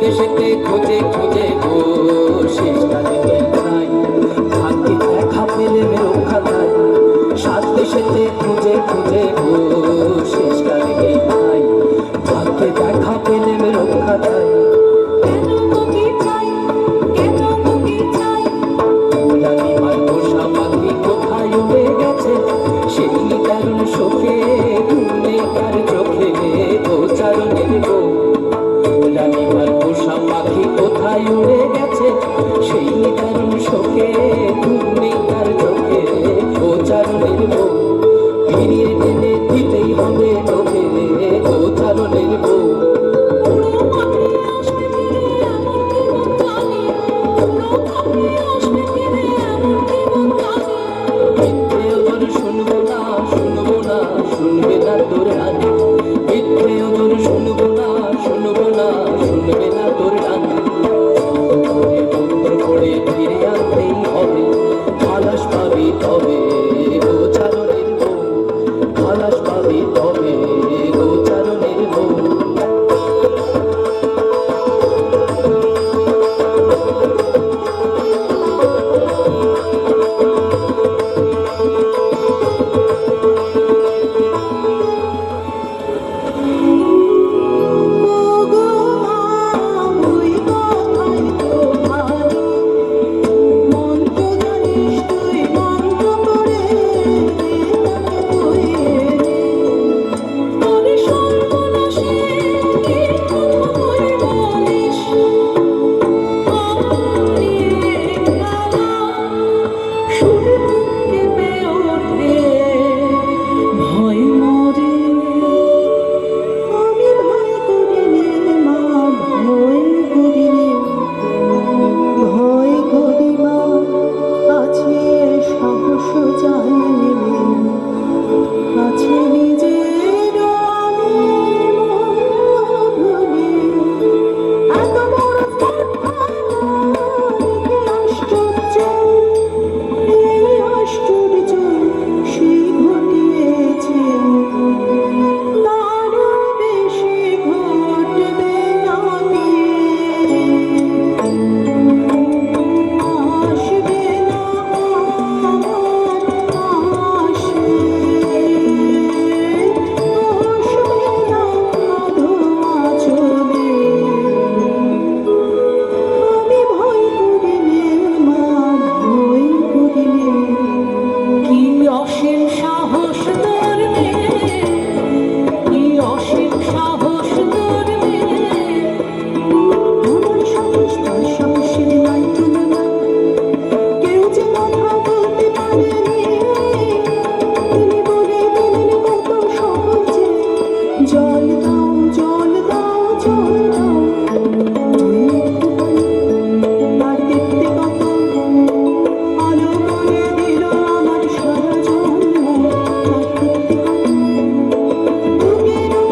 দেশেতে খোঁজে খোঁজে গো শেষ কালে নাই। ভাগ্যে দেখা পেলে মেরো খাতায় সাত দেশেতে খুঁজে খুঁজে গো শেষ কালে চলে তবে জল দাও।